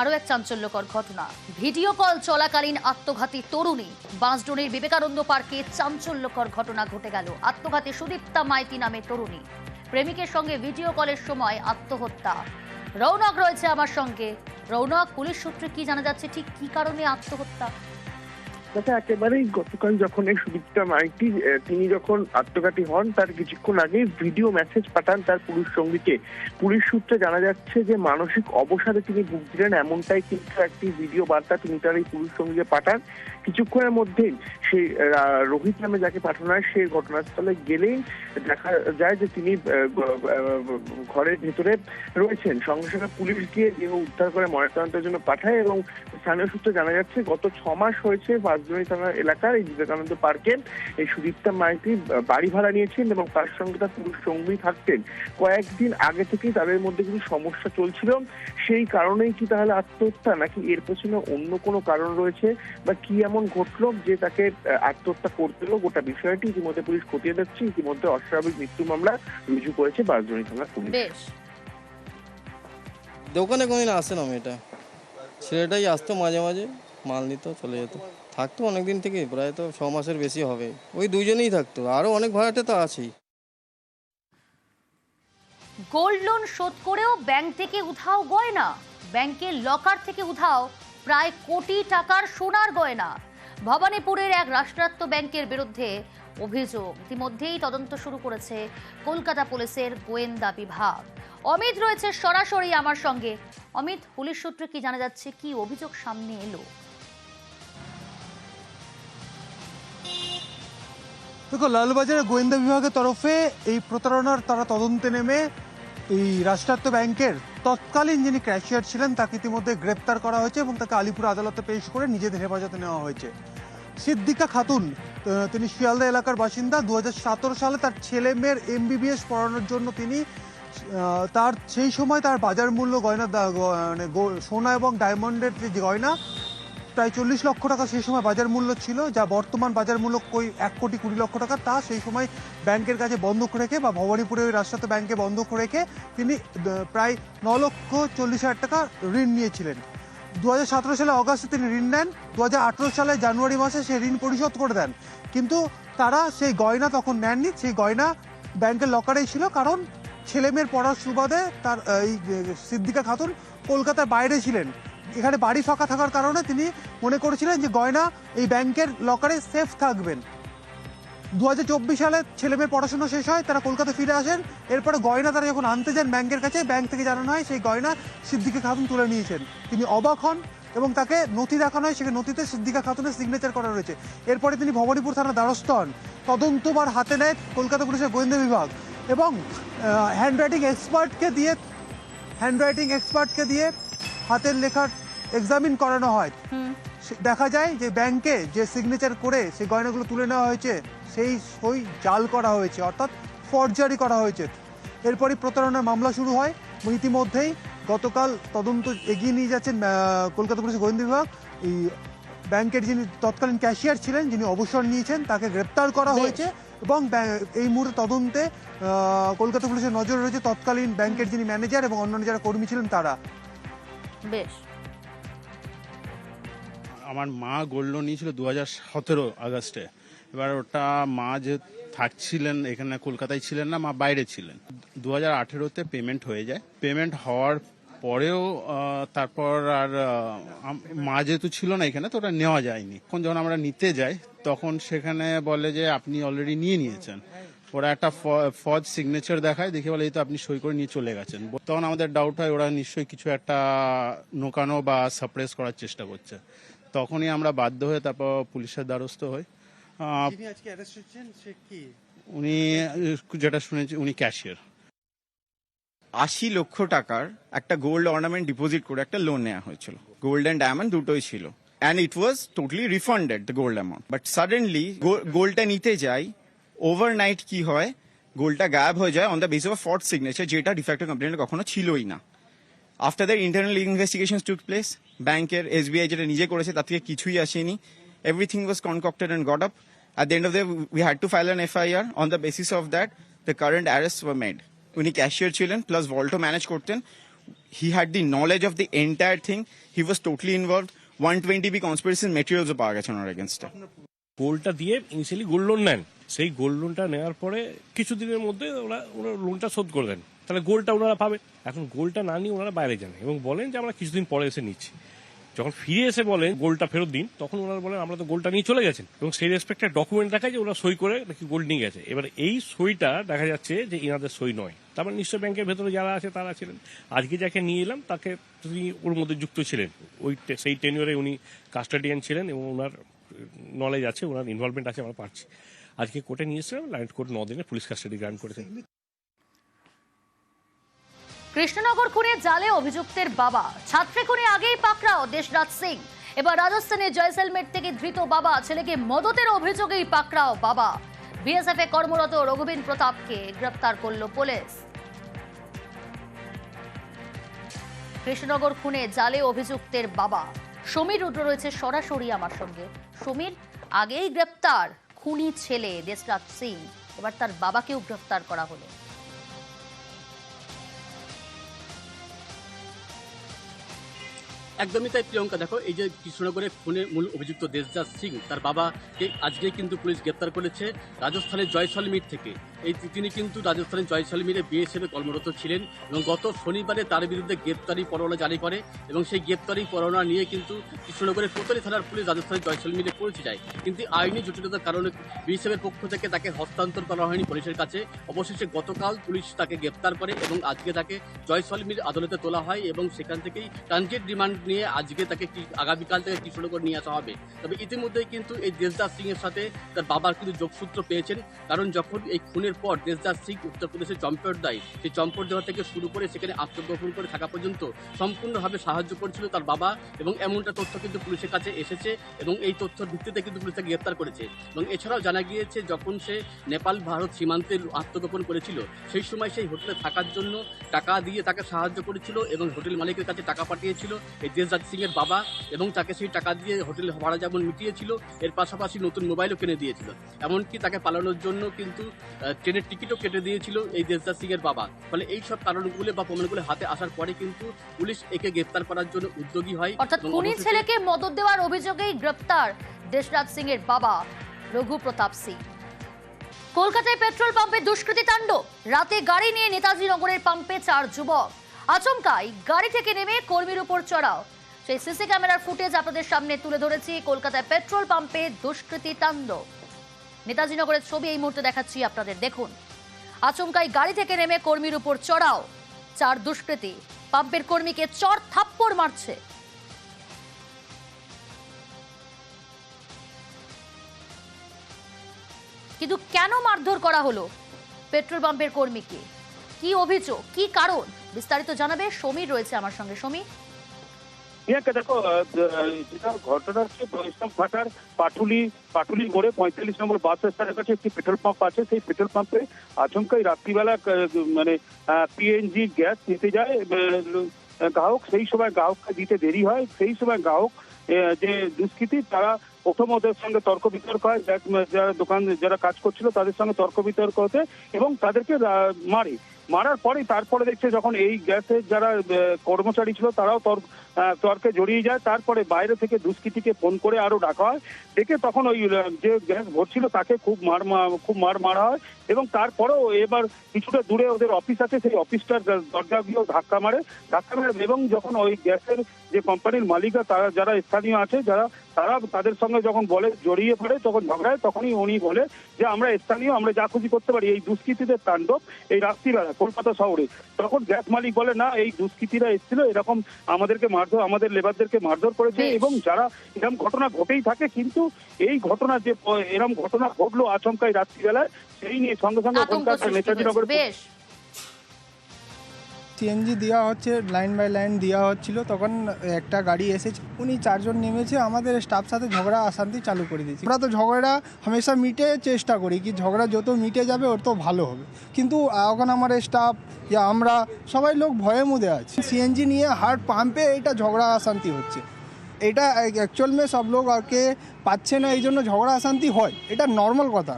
আরও এক চাঞ্চল্যকর ঘটনা। ভিডিও কল চলাকালীন আত্মঘাতী তরুণী বাঁশডোনের বিবেকানন্দ পার্কে চাঞ্চল্যকর ঘটনা ঘটে গেল। আত্মঘাতী সুদীপ্তা মাইতি নামে তরুণী। প্রেমিকের সঙ্গে ভিডিও কলের সময় আত্মহত্যা। রৌনক রয়েছে আমার সঙ্গে। রৌনক পুলিশ সূত্রে কি জানা যাচ্ছে? ঠিক কি কারণে আত্মহত্যা? আচ্ছা একেবারেই গতকাল যখন এই সুদীপ্তা মাইতি তিনি যখন আত্মঘাতী হন, তার কিছুক্ষণ আগে ভিডিও মেসেজ পাঠান তার পুলিশ সঙ্গীকে। পুলিশ সূত্রে জানা যাচ্ছে যে মানসিক অবসাদে তিনি ভুগছিলেন, এমনটাই কিন্তু একটি ভিডিও বার্তা তিনি তার এই পুরুষ সঙ্গীকে পাঠান। কিছুক্ষণের মধ্যেই সেই রোহিত নামে যাকে পাঠানো হয়, সে ঘটনাস্থলে গেলেই দেখা যায় যে তিনি ঘরের ভেতরে রয়েছেন। সঙ্গে সঙ্গে পুলিশ গিয়ে দেহ উদ্ধার করে ময়নাতদন্তের জন্য পাঠায় এবং স্থানীয় সূত্রে জানা যাচ্ছে গত ছ মাস হয়েছে বাসজনী থানা এলাকার এই বিবেকানন্দ পার্কে এই সুদীপ্তা মাইতি বাড়ি ভাড়া নিয়েছেন এবং তার সঙ্গে তার পুরুষ সঙ্গী থাকতেন। কয়েকদিন আগে থেকেই তাদের মধ্যে কিছু সমস্যা চলছিল। সেই কারণেই কি তাহলে আত্মহত্যা নাকি এর পেছনে অন্য কোনো কারণ রয়েছে বা কি এমন ঘটলো যে তাকে আত্মহত্যা করতে হলো গোটা বিষয়টি ইতিমধ্যে পুলিশ খতিয়ে দেখছে। ইতিমধ্যে অস্বাভাবিক মৃত্যু মামলা রুজু করেছে বাসজনী থানার পুলিশ। দোকানে কোনোদিন আসে না মেয়েটা? ছেলেটাই আসতো মাঝে মাঝে মাল নিত চলে যেত। থাকতো অনেকদিন থেকে প্রায় তো ছ মাসের বেশি হবে। ওই দুজনেই থাকতো আরও অনেক ভাড়াটে তো আছেই। গোল্ড লোন শোধ করেও ব্যাংক থেকে উধাও গয়না। ব্যাংকের লকার থেকে উধাও প্রায় কোটি টাকার সোনার গয়না। ভবানীপুরের এক রাষ্ট্রায়ত্ত ব্যাংকের বিরুদ্ধে অভিযোগ। ইতিমধ্যেই তদন্ত শুরু করেছে কলকাতা পুলিশের গোয়েন্দা বিভাগ। অমিত রয়েছে সরাসরি আমার সঙ্গে। অমিত, পুলিশ সূত্রে কি জানা যাচ্ছে? কি অভিযোগ সামনে এলো? দেখো, লালবাজারের গোয়েন্দা বিভাগের তরফে এই প্রতারণার তারা তদন্তে নেমে এই রাষ্ট্রায়ত্ত ব্যাংকের তৎকালীন যিনি ক্যাশিয়ার ছিলেন, তাকে ইতিমধ্যে গ্রেপ্তার করা হয়েছে এবং তাকে আলিপুর আদালতে পেশ করে নিজেদের হেফাজতে নেওয়া হয়েছে। সিদ্দিকা খাতুন তিনি শিয়ালদা এলাকার বাসিন্দা। দু হাজার সতেরো সালে তার ছেলে মেয়ের এমবিবিএস পড়ানোর জন্য তিনি তার সেই সময় তার বাজার মূল্য গয়না মানে সোনা এবং ডায়মন্ডের যে গয়না, প্রায় চল্লিশ লক্ষ টাকা সেই সময় বাজার মূল্য ছিল, যা বর্তমান বাজার মূল্য কই, এক কোটি কুড়ি লক্ষ টাকা। তা সেই সময় ব্যাংকের কাছে বন্ধক রেখে বা ভবানীপুরে ওই রাষ্ট্রায়ত্ত ব্যাংকে বন্ধক রেখে তিনি প্রায় ন লক্ষ চল্লিশ হাজার টাকা ঋণ নিয়েছিলেন। দু হাজার সতেরো সালে অগাস্টে তিনি ঋণ নেন দু হাজার আঠেরো সালে জানুয়ারি মাসে সেই ঋণ পরিশোধ করে দেন। কিন্তু তারা সেই গয়না তখন নেননি, সেই গয়না ব্যাংকের লকারেই ছিল কারণ ছেলে মেয়ের পড়ার সুবাদে তার এই সিদ্দিকা খাতুন কলকাতার বাইরে ছিলেন। এখানে বাড়ি ফাঁকা থাকার কারণে তিনি মনে করেছিলেন যে গয়না এই ব্যাংকের লকারে সেফ থাকবেন। দু হাজার চব্বিশ সালে ছেলে মেয়ের পড়াশোনা শেষ হয় তারা কলকাতা ফিরে আসেন। এরপরে গয়না তারা যখন আনতে যান ব্যাংকের কাছে ব্যাংক থেকে জানানো হয় সেই গয়না সিদ্দিকা খাতুন তুলে নিয়েছেন। তিনি অবাক হন এবং তাকে নথি দেখানো হয় সেখানে নথিতে সিদ্দিকা খাতুনের সিগনেচার করা রয়েছে। এরপরে তিনি ভবানীপুর থানার দ্বারস্থ হন। তদন্তবার হাতে নেয় কলকাতা পুলিশের গোয়েন্দা বিভাগ এবং হ্যান্ড রাইটিং এক্সপার্টকে দিয়ে হ্যান্ড রাইটিং এক্সপার্টকে দিয়ে হাতের লেখার এক্সামিন করানো হয়। দেখা যায় যে ব্যাংকে যে সিগনেচার করে সেই গয়নাগুলো তুলে নেওয়া হয়েছে সেই সই জাল করা হয়েছে অর্থাৎ ফরজারি করা হয়েছে। এরপরই প্রতারণার মামলা শুরু হয়। এবং ইতিমধ্যেই গতকাল তদন্ত এগিয়ে নিয়ে যাচ্ছেন কলকাতা পুলিশের গোয়েন্দা বিভাগ। এই ব্যাংকের যিনি তৎকালীন ক্যাশিয়ার ছিলেন যিনি অবসর নিয়েছেন তাকে গ্রেপ্তার করা হয়েছে। এবং ব্যাং- এই মুহূর্তে তদন্তে কলকাতা পুলিশের নজর রয়েছে তৎকালীন ব্যাংকের যিনি ম্যানেজার এবং অন্যান্য যারা কর্মী ছিলেন তারা। বেশ। আমার মা গোল্ড লোন নিয়েছিল দু হাজার সতেরো আগস্টে। এবার ওটা মা যে থাকছিলেন, এখানে কলকাতায় ছিলেন না, মা বাইরে ছিলেন। দু হাজার আঠেরোতে পেমেন্ট হয়ে যায়। পেমেন্ট হওয়ার পরেও তারপর আর মা যেহেতু ছিল না এখানে, তো ওটা নেওয়া যায়নি। এখন যখন আমরা নিতে যাই, তখন সেখানে বলে যে আপনি অলরেডি নিয়ে নিয়েছেন। ওরা একটা ফজ সিগনেচার দেখায়, দেখে বলে, এই তো আপনি সই করে নিয়ে চলে গেছেন। তখন আমাদের ডাউট হয়, ওরা নিশ্চয়ই কিছু একটা নোকানো বা সাপ্রেস করার চেষ্টা করছে। তখনই আমরা বাধ্য হয়ে তারপর পুলিশের দ্বারস্থ হই। উনি যেটা শুনেছি উনি ক্যাশিয়ার আশি লক্ষ টাকার একটা গোল্ড অর্নামেন্ট ডিপোজিট করে একটা লোন নেওয়া হয়েছিল। গোল্ড অ্যান্ড ডায়মন্ড দুটোই ছিল। And it was totally refunded the gold amount but suddenly গোল্ডটা নিতে যাই ওভারনাইট কি হয় গোল্ডটা গায়েব হয়ে যায় on the base of forged signature যেটা ডিফেক্টিভ কমপ্লেন কখনো ছিলই না। After that internal investigation took place ব্যাংকের এসবিআই যেটা নিজে করেছে তার থেকে কিছুই আসেনি। Everything was concocted and got up at the end of the we had to file an FIR on the basis of that the current arrest were made উনি cashier ছিলেন প্লাস ভল্টো ম্যানেজ করতেন he had the knowledge of the entire thing. He was totally involved. 120 b conspiracy materials পাওয়া গেছে ওনার against গোল্ডটা দিয়ে initially gold loan নেন। সেই gold লোনটা নেওয়ার পরে কিছুদিনের মধ্যে ওরা ওরা লোনটা শোধ করে দেন। তাহলে গোল্ডটা ওনারা পাবে। এখন গোল্ডটা না নিয়ে ওনারা বাইরে যান এবং বলেন যে আমরা কিছুদিন পরে এসে নিচ্ছি। যখন ফিরে এসে বলেন গোলটা ফেরত দিন, তখন ওনারা বলেন, আমরা তো গোলটা নিয়ে চলে গেছেন। এবং সেই রেসপেক্টে ডকুমেন্ট দেখায় যে ওরা সই করে নাকি গোল্ড নিয়ে গেছে। এবার এই সইটা দেখা যাচ্ছে যে ইনাদের সই নয়। তারপর নিশ্চয় ব্যাংকের ভেতরে যারা আছে, তারা ছিলেন। আজকে যাকে নিয়ে এলাম, তাকে তিনি ওর মধ্যে যুক্ত ছিলেন। ওই সেই টেনিওরে উনি কাস্টাডিয়ান ছিলেন এবং ওনার নলেজ আছে, ওনার ইনভলভমেন্ট আছে, আমরা পাচ্ছি আজকে কোর্টে নিয়ে এসেছিলাম লাইন কোর্ট ন দিনে পুলিশ কাস্টাডি গ্রান্ট করেছে কৃষ্ণনগর খুনে জালে অভিযুক্তের বাবা। ছাত্রে খুনে আগেই পাকড়াও দেশরাজ সিং। এবার রাজস্থানের জয়সলমের থেকে ধৃত বাবা, ছেলেকে মদতের অভিযোগেই পাকড়াও বাবা। বিএসএফ এ কর্মরত রঘুবীন প্রতাপকে গ্রেপ্তার করল পুলিশ। কৃষ্ণনগর খুনে জালে অভিযুক্তের বাবা। সমীর রুদ্র রয়েছে সরাসরি আমার সঙ্গে। সমীর, আগেই গ্রেপ্তার খুনি ছেলে দেশরাজ সিং। এবার তার বাবাকেও গ্রেপ্তার করা হলো। একদমই তাই, প্রিয়ঙ্কা। দেখো, এই যে কৃষ্ণনগরে খুনে মূল অভিযুক্ত দেশজাজ সিং, তার বাবাকে আজকে কিন্তু পুলিশ গ্রেপ্তার করেছে রাজস্থানের জয়সলমীর থেকে। এই তিনি কিন্তু রাজস্থানের জয়সলমীরে বিয়ে হিসেবে কর্মরত ছিলেন এবং গত শনিবারে তার বিরুদ্ধে গ্রেপ্তারি পরোয়ানা জারি করে এবং সেই গ্রেপ্তারি পরোয়ানা নিয়ে কিন্তু কৃষ্ণনগরের কোতলি থানার পুলিশ রাজস্থানের জয়সলমীরে পৌঁছে যায়। কিন্তু আইনি জটিলতার কারণে বিএসএফের পক্ষ থেকে তাকে হস্তান্তর করা হয়নি পুলিশের কাছে। অবশেষে গতকাল পুলিশ তাকে গ্রেপ্তার করে এবং আজকে তাকে জয়সলমীর আদালতে তোলা হয় এবং সেখান থেকেই ট্রানজিট রিমান্ড নিয়ে আজকে তাকে আগামীকাল থেকে কৃষ্ণনগর নিয়ে আসা হবে। তবে ইতিমধ্যেই কিন্তু এই দেশদাস সিং এর সাথে তার বাবার কিন্তু যোগসূত্র পেয়েছেন। কারণ যখন এই খুনের পর দেশদাস সিং উত্তরপ্রদেশের চম্পটদায় সেই চম্পটদেওয়া থেকে শুরু করে সেখানে আত্মগোপন করে থাকা পর্যন্ত সম্পূর্ণভাবে সাহায্য করছিল তার বাবা এবং এমনটা তথ্য কিন্তু পুলিশের কাছে এসেছে এবং এই তথ্যের ভিত্তিতে কিন্তু পুলিশ তাকে গ্রেপ্তার করেছে। এবং এছাড়াও জানা গিয়েছে, যখন সে নেপাল, ভারত সীমান্তে আত্মগোপন করেছিল, সেই সময় সেই হোটেলে থাকার জন্য টাকা দিয়ে তাকে সাহায্য করেছিল এবং হোটেল মালিকের কাছে টাকা পাঠিয়েছিল। এই দেশরাজ সিংয়ের বাবা এবং তাকে সেই টাকা দিয়ে হোটেল ভাড়া যেমন মিটিয়েছিল, এর পাশাপাশি নতুন মোবাইলও কিনে দিয়েছিল। এমনকি তাকে পালানোর জন্য কিন্তু ট্রেনের টিকিটও কেটে দিয়েছিল এই দেশরাজ সিং এর বাবা। ফলে এই সব কারণগুলো বা প্রমাণগুলো হাতে আসার পরে কিন্তু পুলিশ একে গ্রেপ্তার করার জন্য উদ্যোগী হয় অর্থাৎ খুনি ছেলেকে মদত দেওয়ার অভিযোগেই গ্রেপ্তার দেশরাজ সিং এর বাবা রঘু প্রতাপ সিং। কলকাতায় পেট্রোল পাম্পে দুষ্কৃতী তাণ্ডব রাতে গাড়ি নিয়ে নেতাজি নগরের পাম্পে চার যুবক। আচমকাই গাড়ি থেকে নেমে কর্মীর উপর চড়াও। সেই সিসি ক্যামেরার ফুটেজ আপনাদের সামনে তুলে ধরেছি কলকাতায় পেট্রোল পাম্পে দুষ্কৃতী তাণ্ডব। নেতাজি নগরের ছবি এই মুহূর্তে দেখাচ্ছি আপনাদের। দেখুন, আচমকাই গাড়ি থেকে নেমে কর্মীর উপর চড়াও। চার দুষ্কৃতী, পাম্পের কর্মীকে চর থাপ্পড় মারছে। কিন্তু কেন মারধর করা হলো পেট্রোল পাম্পের কর্মীকে? কি অভিযোগ, কি কারণ? বিস্তারিত জানাবে সমীর রয়েছে আমার সঙ্গে। সমীর? দেখো যেটা ঘটনা হচ্ছে বৈষ্ণব ঘাটার পাটুলি পাটুলি মোড়ে পঁয়তাল্লিশ নম্বর বাস কাছে একটি পেট্রোল পাম্প আছে। সেই পেট্রোল পাম্পে আচমকাই রাত্রিবেলা মানে পিএনজি গ্যাস নিতে যায় গ্রাহক। সেই সময় গ্রাহককে দিতে দেরি হয়। সেই সময় গ্রাহক যে দুষ্কৃতী, তারা প্রথম ওদের সঙ্গে তর্ক বিতর্ক হয়। যারা দোকান, যারা কাজ করছিল, তাদের সঙ্গে তর্ক বিতর্ক হতে এবং তাদেরকে মারে। মারার পরে তারপরে দেখছে যখন এই গ্যাসের যারা কর্মচারী ছিল, তারাও তর্ক জড়িয়ে যায়। তারপরে বাইরে থেকে দুষ্কৃতীকে ফোন করে আরও ডাকা হয়। ডেকে তখন ওই যে গ্যাস ভরছিল তাকে খুব মার খুব মার মারা হয়। এবং তারপরেও এবার কিছুটা দূরে ওদের অফিস আছে, সেই অফিসটার দরজা গিয়েও ধাক্কা মারে। ধাক্কা মারে এবং যখন ওই গ্যাসের যে কোম্পানির মালিকরা, তারা যারা স্থানীয় আছে, যারা, তারা তাদের সঙ্গে যখন বলে জড়িয়ে পড়ে, তখন ঝগড়ায় তখনই উনি বলে যে, আমরা স্থানীয়, আমরা যা খুশি করতে পারি। এই দুষ্কৃতীদের তাণ্ডব এই রাত্রিবেলা কলকাতা শহরে। তখন গ্যাস মালিক বলে, না, এই দুষ্কৃতীরা এসেছিল। এরকম আমাদেরকে মারধর আমাদের লেবারদেরকে মারধর করেছে এবং যারা এরকম ঘটনা ঘটেই থাকে কিন্তু এই ঘটনা যে এরকম ঘটনা ঘটলো আচমকাই রাত্রিবেলায় সেই নিয়ে সঙ্গে সঙ্গে নেতাজি হয়েছে। সিএনজি দেওয়া হচ্ছে, লাইন বাই লাইন দেওয়া হচ্ছিল। তখন একটা গাড়ি এসেছে, উনি চারজন নেমেছে, আমাদের স্টাফ সাথে ঝগড়া, অশান্তি চালু করে দিয়েছে। আমরা তো ঝগড়া হামেশা মিটে চেষ্টা করি কি ঝগড়া যত মিটে যাবে, ওর তো ভালো হবে। কিন্তু এখন আমার স্টাফ ইয়া, আমরা সবাই লোক ভয়ে মুদে আছি। সিএনজি নিয়ে হার্ট পাম্পে এটা ঝগড়া, অশান্তি হচ্ছে। এটা অ্যাকচুয়াল মে সব লোক আগে পাচ্ছে না, এই জন্য ঝগড়া, অশান্তি হয়। এটা নর্মাল কথা।